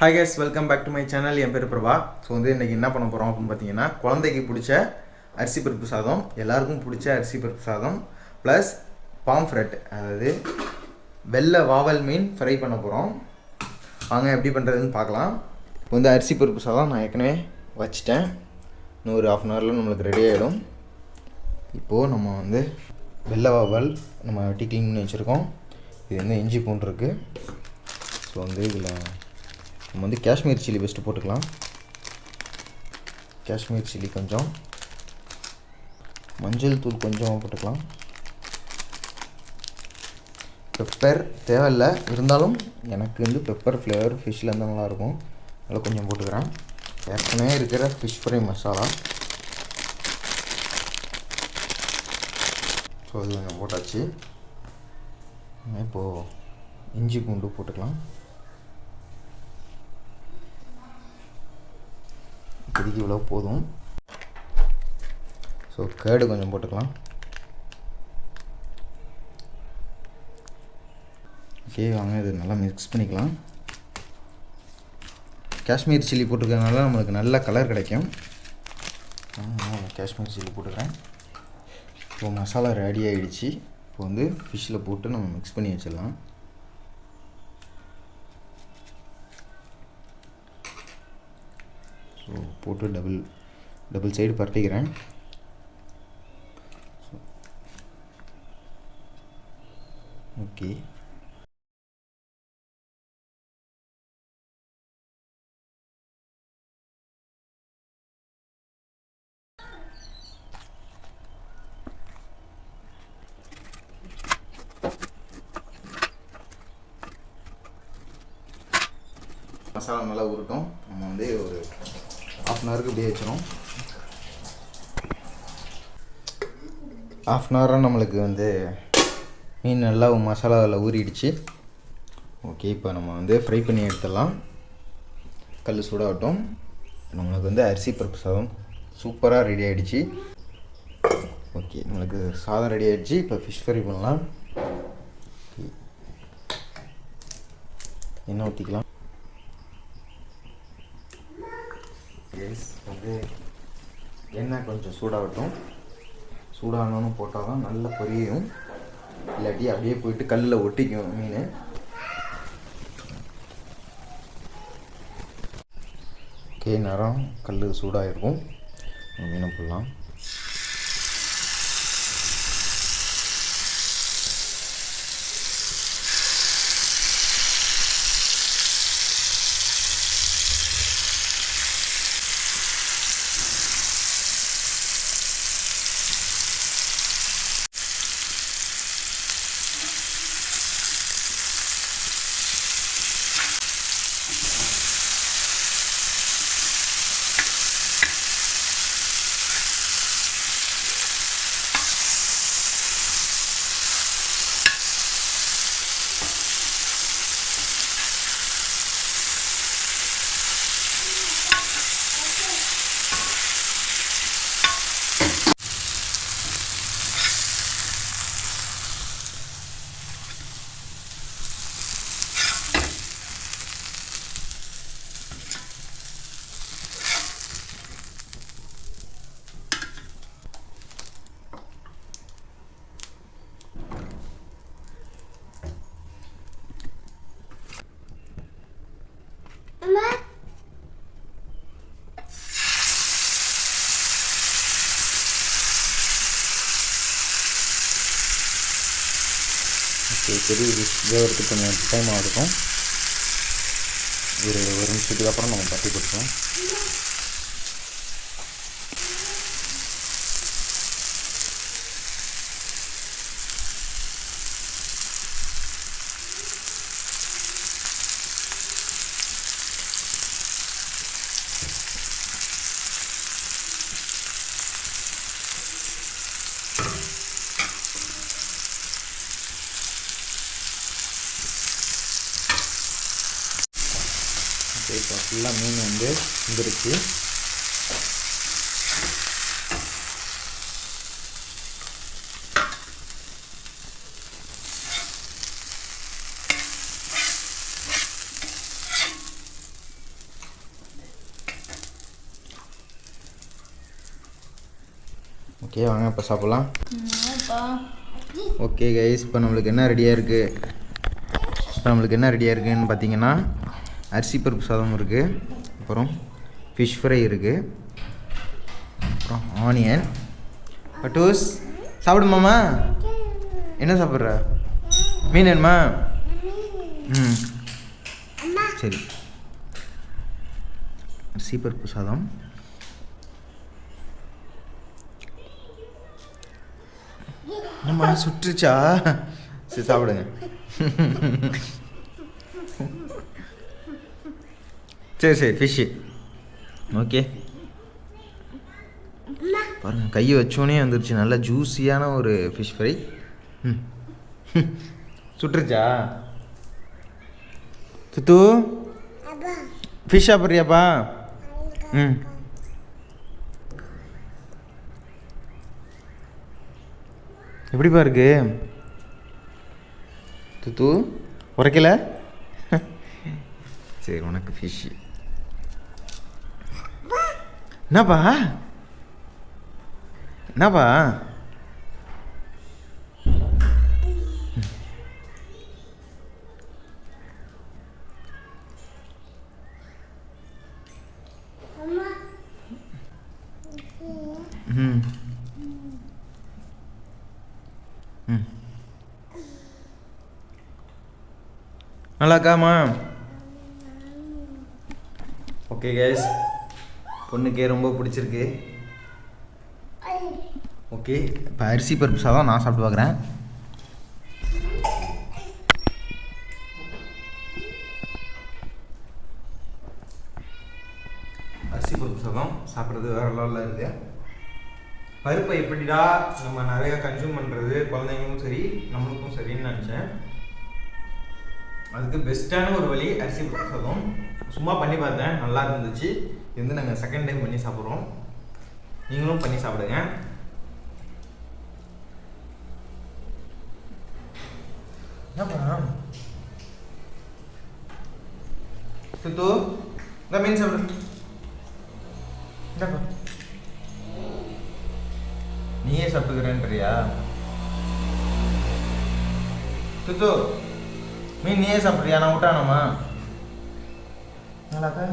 Hi guys welcome back to my channel என் பேர் Prabha. So வந்து இன்றைக்கி என்ன பண்ண போகிறோம் அப்படின்னு பார்த்தீங்கன்னா குழந்தைக்கு பிடிச்ச அரிசி பருப்பு சாதம் எல்லாருக்கும் பிடிச்ச அரிசி பருப்பு சாதம் ப்ளஸ் பாம்ஃப்ரெட் அதாவது வெள்ளை வாவல் மீன் ஃப்ரை பண்ண போகிறோம் வாங்க எப்படி பண்ணுறதுன்னு பார்க்கலாம். இப்போ வந்து அரிசி பருப்பு சாதம் நான் ஏற்கனவே வச்சிட்டேன். இன்னும் ஒரு ஆஃப் அன் ஹவரில் நம்மளுக்கு ரெடி ஆகிடும் இப்போது நம்ம வந்து வெள்ளை வாவல் நம்ம வெட்டி க்ளீன் பண்ணி வச்சுருக்கோம். இது வந்து இஞ்சி பூண்டு இருக்குது ஸோ வந்து இதில் நம்ம வந்து காஷ்மீர் சில்லி பெஸ்ட்டு போட்டுக்கலாம். காஷ்மீர் சில்லி கொஞ்சம். மஞ்சள் தூள் கொஞ்சம் போட்டுக்கலாம். பெப்பர் தேவையில்லை. இருந்தாலும் எனக்கு வந்து பெப்பர் ஃப்ளேவர் ஃபிஷ்ஷில் இருந்தால் நல்லாயிருக்கும். அதில் கொஞ்சம் போட்டுக்கிறேன். ஏற்கனவே இருக்கிற ஃபிஷ் ஃப்ரை மசாலா ஸோ இது கொஞ்சம் போட்டாச்சு. இப்போது இஞ்சி பூண்டு போட்டுக்கலாம். இப்போதைக்கு இவ்வளோ போதும். ஸோ கேடு கொஞ்சம் போட்டுக்கலாம். ஓகே வாங்க இது நல்லா மிக்ஸ் பண்ணிக்கலாம். காஷ்மீர் சில்லி போட்டிருக்கறனால நம்மளுக்கு நல்ல கலர் கிடைக்கும். காஷ்மீர் சில்லி போட்டுக்கிறேன். இப்போ மசாலா ரெடி ஆகிடுச்சு இப்போ வந்து ஃபிஷ்ஷில் போட்டு நம்ம மிக்ஸ் பண்ணி வச்சிடலாம். ஸோ போட்டு டபுள் டபுள் சைடு பரட்டிக்கிறேன். ஓகே மசாலா நல்லா உருட்டும். நம்ம வந்து ஒரு ஆஃப் அன் ஹவருக்கு இப்படியே வச்சிடும் ஆஃப் அன் ஹவராக நம்மளுக்கு வந்து மீன் நல்லா மசாலாவில் ஊறிடுச்சு. ஓகே இப்போ நம்ம வந்து ஃப்ரை பண்ணி எடுத்துடலாம். கல் சூடாகட்டும். நம்மளுக்கு வந்து அரிசி பருப்பு சாதம் சூப்பராக ரெடி ஆகிடுச்சு ஓகே நம்மளுக்கு சாதம் ரெடி ஆகிடுச்சு இப்போ ஃபிஷ் ஃப்ரை பண்ணலாம். என்ன எண்ணெய் ஊற்றிக்கலாம் ரைஸ் வந்து எண்ணெய் கொஞ்சம் சூடாகட்டும். சூடாகணும்னு போட்டால் தான் நல்லா பொரியும். இல்லாட்டி அப்படியே போயிட்டு கல்லில் ஒட்டிக்கும் மீன். ஓகே நேரம் கல் சூடாகிருக்கும் மீனை போடலாம். ஓகே பெரிய வேகிறதுக்கு கொஞ்சம் டைம் ஆகிருக்கும் ஒரு ஒரு நிமிஷத்துக்கு அப்புறம் நம்ம பற்றி கொடுப்போம். ஃபுல்லாக மீன் வந்து வந்துருச்சு. ஓகே வாங்க இப்போ சாப்பிட்லாம். ஓகே கைஸ் இப்போ நம்மளுக்கு என்ன ரெடியாக இருக்குது இப்போ நம்மளுக்கு என்ன ரெடியாக இருக்குதுன்னு பார்த்தீங்கன்னா அரிசி பருப்பு சாதம் இருக்குது அப்புறம் ஃபிஷ் ஃப்ரை இருக்குது அப்புறம் ஆனியன் பட்டூஸ் சாப்பிடுமாம்மா? என்ன சாப்பிட்ற? மீன் வேணுமா? ம். சரி. அரிசி பருப்பு சாதம். என்னம்மா சுற்றுச்சா? சரி சாப்பிடுங்க. சரி சரி ஃபிஷ்ஷு ஓகே பாருங்கள் கையை வச்சோடனே வந்துருச்சு. நல்லா ஜூஸியான ஒரு ஃபிஷ் ஃப்ரை ம். சுட்டுருச்சா? துத்து ஃபிஷ் சாப்பிட்றியாப்பா? ம். எப்படிப்பா இருக்கு? துத்து உரைக்கல? சரி உனக்கு ஃபிஷ்ஷு என்னப்பா என்னப்பா ம் ம் நல்லாக்காமா ஓகே கேஸ் பொண்ணுக்கே ரொம்ப பிடிச்சிருக்கு. ஓகே இப்போ அரிசி பருப்பு சாதம் நான் சாப்பிட்டு பார்க்குறேன் அரிசி பருப்பு சாதம் சாப்பிட்றது வேற லெவலில் இருக்குது பருப்பை எப்படிடா நம்ம நிறைய கன்சியூம் பண்ணுறது குழந்தைங்களுக்கும் சரி நம்மளுக்கும் சரின்னு நினச்சேன். அதுக்கு பெஸ்ட்டான ஒரு வழி அரிசி பருப்பு சாதம். சும்மா பண்ணி பார்த்தேன் நல்லா இருந்துச்சு. இது வந்து நாங்கள் செகண்ட் டைம் பண்ணி சாப்பிட்றோம். நீங்களும் பண்ணி சாப்பிடுங்க. சுத்து இந்த மீன் சாப்பிடு. இந்தாப்பா நீயே சாப்பிட்டுக்கிறேன்றியா? துத்து மீன் நீயே சாப்பிட்றியா? நான் விட்டானாமா நல்லாக்கா